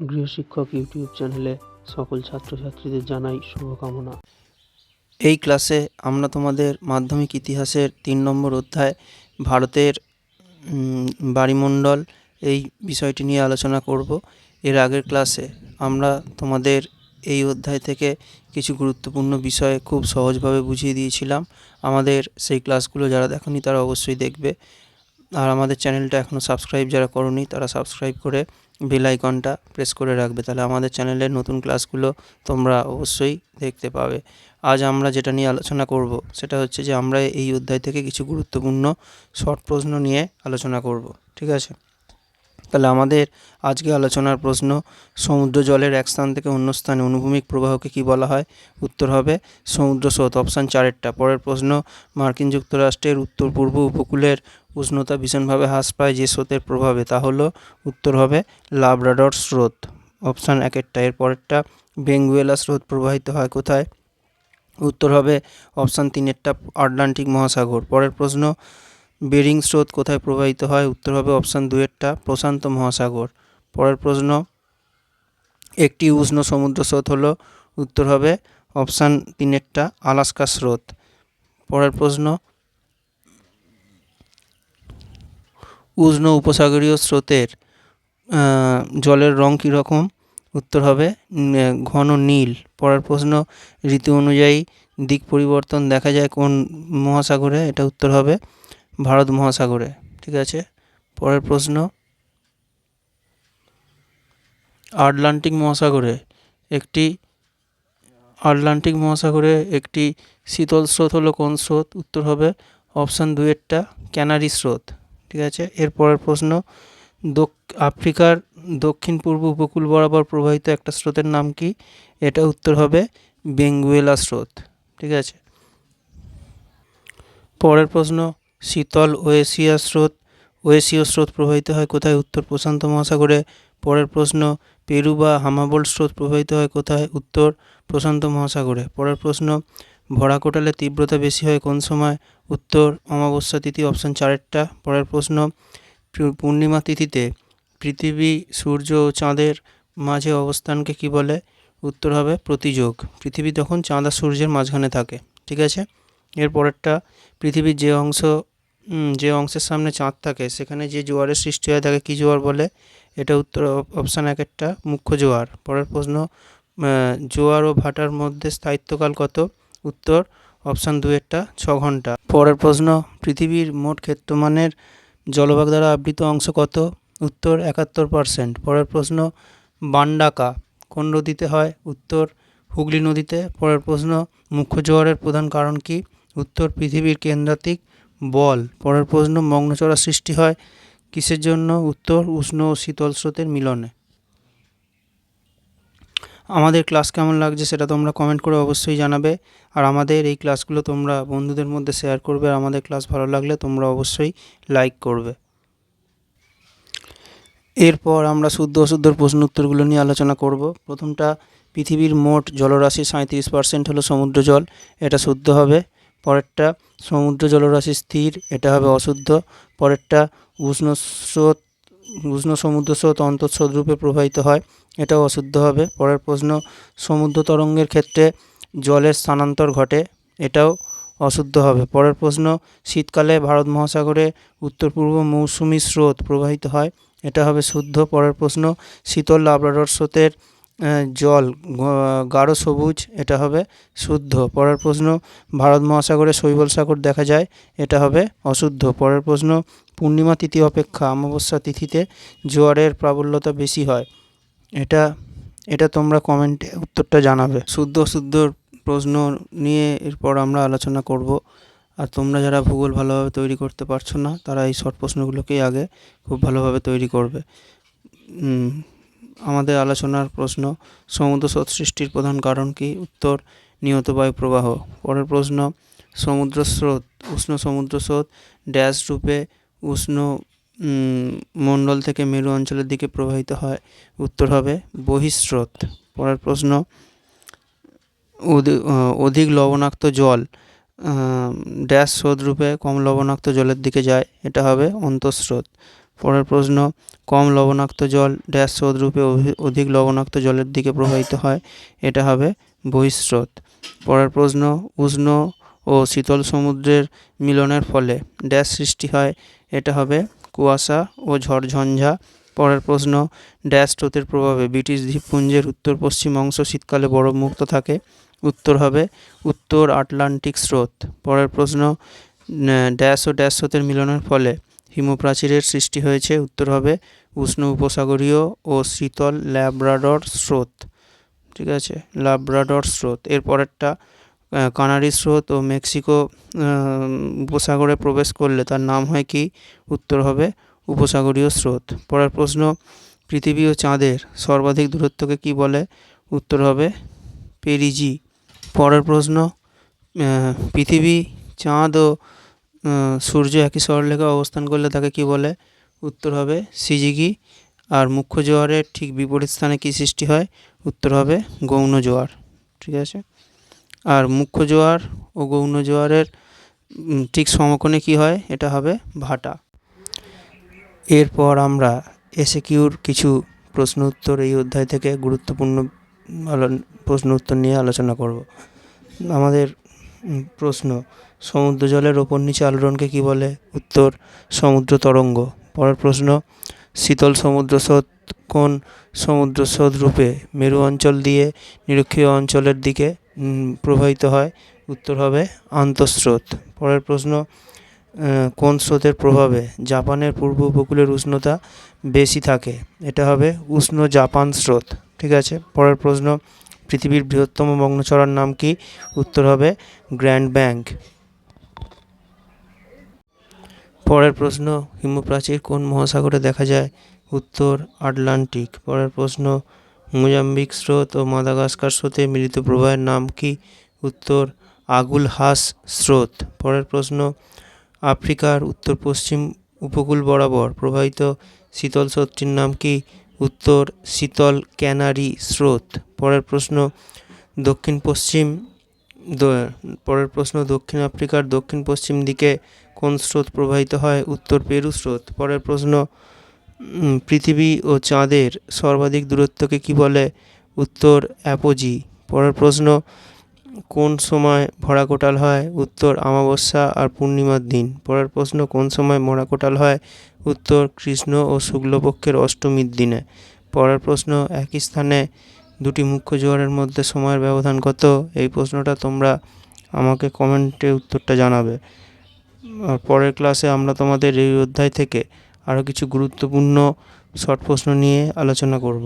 গৃহশিক্ষক YouTube চ্যানেলে সকল ছাত্রছাত্রীদের জানাই শুভকামনা। এই ক্লাসে আমরা তোমাদের মাধ্যমিক ইতিহাসের তিন নম্বর অধ্যায় ভারতের উম, বায়ুমণ্ডল এই বিষয়টি নিয়ে আলোচনা করব। এর আগের ক্লাসে আমরা তোমাদের এই অধ্যায় থেকে কিছু গুরুত্বপূর্ণ বিষয় খুব সহজভাবে বুঝিয়ে দিয়েছিলাম। আমাদের সেই ক্লাসগুলো যারা দেখনি তারা অবশ্যই দেখবে। আর আমাদের চ্যানেলটা এখনও সাবস্ক্রাইব যারা করনি তারা সাবস্ক্রাইব করে বেল আইকনটা প্রেস করে রাখবে, তাহলে আমাদের চ্যানেলের নতুন ক্লাসগুলো তোমরা অবশ্যই দেখতে পাবে। আজ আমরা যেটা নিয়ে আলোচনা করব, সেটা হচ্ছে যে আমরা এই অধ্যায় থেকে কিছু গুরুত্বপূর্ণ শর্ট প্রশ্ন নিয়ে আলোচনা করব, ঠিক আছে? তাহলে আমাদের আজকে আলোচনার প্রশ্ন, সমুদ্র জলের এক স্থান থেকে অন্য স্থানে অনুভূমিক প্রবাহকে কি বলা হয়? উত্তর হবে সমুদ্র স্রোত, অপশান চারেরটা। পরের প্রশ্ন, মার্কিন যুক্তরাষ্ট্রের উত্তর পূর্ব উপকূলের উষ্ণতা ভীষণভাবে হ্রাস পায় যে স্রোতের প্রভাবে, তা হলো উত্তর হবে লাব্রাডর স্রোত, অপশান একেরটা। এর পরেরটা বেঙ্গুয়েলা স্রোত প্রবাহিত হয় কোথায়? উত্তর হবে অপশান তিনেরটা, আটলান্টিক মহাসাগর। পরের প্রশ্ন বেরিং স্রোত কোথায় প্রবাহিত হয়? উত্তর হবে অপশান দুয়েরটা প্রশান্ত মহাসাগর। পরের প্রশ্ন, একটি উষ্ণ সমুদ্র স্রোত হলো, উত্তর হবে অপশান তিনেরটা আলাস্কা স্রোত। পরের প্রশ্ন, উষ্ণ উপসাগরীয় স্রোতের জলের রং কীরকম উত্তর হবে ঘন নীল। পরের প্রশ্ন, ঋতু অনুযায়ী দিক পরিবর্তন দেখা যায় কোন মহাসাগরে? এটা উত্তর হবে ভারত মহাসাগরে, ঠিক আছে? পরের প্রশ্ন, আটলান্টিক মহাসাগরে একটি, আটলান্টিক মহাসাগরে একটি শীতল স্রোত হলো কোন স্রোত? উত্তর হবে অপশান দুয়েরটা ক্যানারি স্রোত, ঠিক আছে? এর পরের প্রশ্ন, দক- আফ্রিকার দক্ষিণ পূর্ব উপকূল বরাবর প্রবাহিত একটা স্রোতের নাম কি? এটা উত্তর হবে বেঙ্গুয়েলা স্রোত, ঠিক আছে? পরের প্রশ্ন শীতল ওয়েসিয়া স্রোত ওয়েশীয় স্রোত প্রবাহিত হয় কোথায়? উত্তর প্রশান্ত মহাসাগরে। পরের প্রশ্ন, পেরু বা হামাবোল স্রোত প্রবাহিত হয় কোথায়? উত্তর প্রশান্ত মহাসাগরে। পরের প্রশ্ন, ভরা কোটালের তীব্রতা বেশি হয় কোন সময়? উত্তর, অমাবস্যা তিথি, অপশান চারেরটা। পরের প্রশ্ন পূর্ণিমা তিথিতে পৃথিবী, সূর্য ও চাঁদের মাঝে অবস্থানকে কি বলে? উত্তর হবে প্রতিযোগ। পৃথিবী তখন চাঁদ আর সূর্যের মাঝখানে থাকে। ঠিক আছে? এর পরেরটা, পৃথিবীর যে অংশ যে অংশের সামনে চাঁদ থাকে, সেখানে যে জোয়ারের সৃষ্টি হয় তাকে কী জোয়ার বলে? এটা উত্তর অপশান এক একটা, মুখ্য জোয়ার। পরের প্রশ্ন জোয়ার ও ভাটার মধ্যে স্থায়িত্বকাল কত? উত্তর অপশান দুয়েরটা ছ ঘণ্টা। পরের প্রশ্ন, পৃথিবীর মোট ক্ষেত্রমানের জলভাগ দ্বারা আবৃত অংশ কত? উত্তর, একাত্তর পারসেন্ট পরের প্রশ্ন, বান্ডাকা কোন নদীতে হয়? উত্তর, হুগলি নদীতে। পরের প্রশ্ন, মুখ্য জোয়ারের প্রধান কারণ কি? উত্তর, পৃথিবীর কেন্দ্রাতিক বল। পরের প্রশ্ন মগ্নচড়া সৃষ্টি হয় কিসের জন্য? উত্তর, উষ্ণ ও শীতল স্রোতের মিলনে। আমাদের ক্লাস কেমন লাগছে সেটা তোমরা কমেন্ট করে অবশ্যই জানাবে। আর আমাদের এই ক্লাসগুলো তোমরা বন্ধুদের মধ্যে শেয়ার করবে। আর আমাদের ক্লাস ভালো লাগলে তোমরা অবশ্যই লাইক করবে। এরপর আমরা শুদ্ধ অশুদ্ধর প্রশ্ন উত্তরগুলো নিয়ে আলোচনা করব। প্রথমটা, পৃথিবীর মোট জলরাশি সাঁত্রিশ পার্সেন্ট হলো সমুদ্র জল। এটা শুদ্ধ হবে। পরেরটা সমুদ্র জলরাশি স্থির, এটা হবে অশুদ্ধ। পরেরটা উষ্ণ স্রোত, উষ্ণ সমুদ্র স্রোত অন্তঃস্রোত রূপে প্রবাহিত হয়, এটাও অশুদ্ধ হবে। পরের প্রশ্ন, সমুদ্র তরঙ্গের ক্ষেত্রে জলের স্থানান্তর ঘটে, এটাও অশুদ্ধ হবে। পরের প্রশ্ন, শীতকালে ভারত মহাসাগরে উত্তর পূর্ব মৌসুমি স্রোত প্রবাহিত হয়, এটা হবে শুদ্ধ। পরের প্রশ্ন, শীতল লাবরাডর স্রোতের জল গাঢ় সবুজ, এটা হবে শুদ্ধ। পরের প্রশ্ন, ভারত মহাসাগরে শৈবল সাগর দেখা যায়, এটা হবে অশুদ্ধ। পরের প্রশ্ন, পূর্ণিমা তিথি অপেক্ষা অমাবস্যা তিথিতে জোয়ারের প্রাবল্যতা বেশি হয়, এটা এটা তোমরা কমেন্টে উত্তরটা জানাবে। শুদ্ধ শুদ্ধর প্রশ্ন নিয়ে এরপর আমরা আলোচনা করব। আর তোমরা যারা ভূগোল ভালোভাবে তৈরি করতে পারছ না, তারা এই শর্ট প্রশ্নগুলোকেই আগে খুব ভালোভাবে তৈরি করবে। আমাদের আলোচনার প্রশ্ন, সমুদ্র সৃষ্টির প্রধান কারণ কি? উত্তর, নিয়ত বায়ু প্রবাহ। পরের প্রশ্ন, সমুদ্র স্রোত, উষ্ণ সমুদ্র স্রোত, ড্যাশ রূপে উষ্ণ মণ্ডল থেকে মেরু অঞ্চলের দিকে প্রবাহিত হয়। উত্তর হবে বহিঃস্রোত। পরের প্রশ্ন, অধি- অধিক লবণাক্ত জল ড্যাশ স্রোত রূপে কম লবণাক্ত জলের দিকে যায়, এটা হবে অন্তঃস্রোত। পরের প্রশ্ন, কম লবণাক্ত জল ড্যাশ স্রোত রূপে অধিক লবণাক্ত জলের দিকে প্রবাহিত হয়, এটা হবে বহিঃস্রোত। পরের প্রশ্ন, উষ্ণ ও শীতল সমুদ্রের মিলনের ফলে ড্যাশ সৃষ্টি হয়, এটা হবে কুয়াশা ও ঝড়ঝঞ্ঝা পরের প্রশ্ন, ড্যাশ স্রোতের প্রভাবে ব্রিটিশ দ্বীপপুঞ্জের উত্তর পশ্চিম অংশ শীতকালে বরফমুক্ত থাকে, উত্তর হবে উত্তর আটলান্টিক স্রোত। পরের প্রশ্ন ড্যাশ ও ড্যাশ স্রোতের মিলনের ফলে হিমপ্রাচীরের সৃষ্টি হয়েছে উত্তর হবে উষ্ণ উপসাগরীয় ও শীতল ল্যাব্রাডর স্রোত। ঠিক আছে? ল্যাব্রাডর স্রোত। এর পরেরটা আহ, কানারি স্রোত ও মেক্সিকো উপসাগরে প্রবেশ করলে তার নাম হয় কি? উত্তর হবে উপসাগরীয় স্রোত। পরের প্রশ্ন পৃথিবী ও চাঁদের সর্বাধিক দূরত্বকে কি বলে? উত্তর হবে পেরিজি। পরের প্রশ্ন পৃথিবী চাঁদ ও সূর্য একই সরলরেখায় অবস্থান করলে তাকে কি বলে? উত্তর হবে সিজিগি। আর মুখ্য জোয়ারের ঠিক বিপরীত স্থানে কি সৃষ্টি হয়? উত্তর হবে গৌণ জোয়ার। ঠিক আছে? আর মুখ্য জোয়ার ও গৌণ জোয়ারের ঠিক সমকোণে কি হয়? এটা হবে ভাটা। এরপর আমরা এসে কিউর কিছু প্রশ্ন উত্তর এই অধ্যায় থেকে গুরুত্বপূর্ণ প্রশ্ন উত্তর নিয়ে আলোচনা করব। আমাদের প্রশ্ন সমুদ্র জলের ওপর নিচে আলোড়নকে কি বলে? উত্তর সমুদ্র তরঙ্গ পরের প্রশ্ন, শীতল সমুদ্র স্রোত কোন সমুদ্র স্রোত রূপে মেরু অঞ্চল দিয়ে নিরক্ষীয় অঞ্চলের দিকে প্রবাহিত হয়? উত্তর হবে আন্তঃস্রোত। পরের প্রশ্ন কোন স্রোতের প্রভাবে জাপানের পূর্ব উপকূলের উষ্ণতা বেশি থাকে? এটা হবে উষ্ণ জাপান স্রোত, ঠিক আছে? পরের প্রশ্ন, পৃথিবীর বৃহত্তম মগ্নচড়ার নাম কি? উত্তর হবে গ্র্যান্ড ব্যাংক। পরের প্রশ্ন, হিমপ্রাচীর কোন মহাসাগরে দেখা যায়? উত্তর, আটলান্টিক। পরের প্রশ্ন, মোজাম্বিক স্রোত ও মাদাগাস্কার স্রোতে মিলিত প্রবাহের নাম কি? উত্তর, আগুল হাস স্রোত। পরের প্রশ্ন, আফ্রিকার উত্তর পশ্চিম উপকূল বরাবর প্রবাহিত শীতল স্রোতটির নাম কি? উত্তর, শীতল ক্যানারি স্রোত। পরের প্রশ্ন দক্ষিণ পশ্চিম পরের প্রশ্ন, দক্ষিণ আফ্রিকার দক্ষিণ পশ্চিম দিকে কোন স্রোত প্রবাহিত হয়? উত্তর, পেরু স্রোত। পরের প্রশ্ন পৃথিবী ও চাঁদের সর্বাধিক দূরত্বকে কি বলে? উত্তর, অ্যাপোজি। পরের প্রশ্ন, কোন সময় ভরা কোটাল হয়? উত্তর, অমাবস্যা আর পূর্ণিমার দিন। পরের প্রশ্ন, কোন সময় মরা কোটাল হয়? উত্তর, কৃষ্ণ ও শুক্লপক্ষের অষ্টমীর দিনে। পরের প্রশ্ন, একই স্থানে দুটি মুখ্য জোয়ারের মধ্যে সময়ের ব্যবধান কত? এই প্রশ্নটা তোমরা আমাকে কমেন্টে উত্তরটা জানাবে। আর পরের ক্লাসে আমরা তোমাদের এই অধ্যায় থেকে আরও কিছু গুরুত্বপূর্ণ শর্ট প্রশ্ন নিয়ে আলোচনা করব।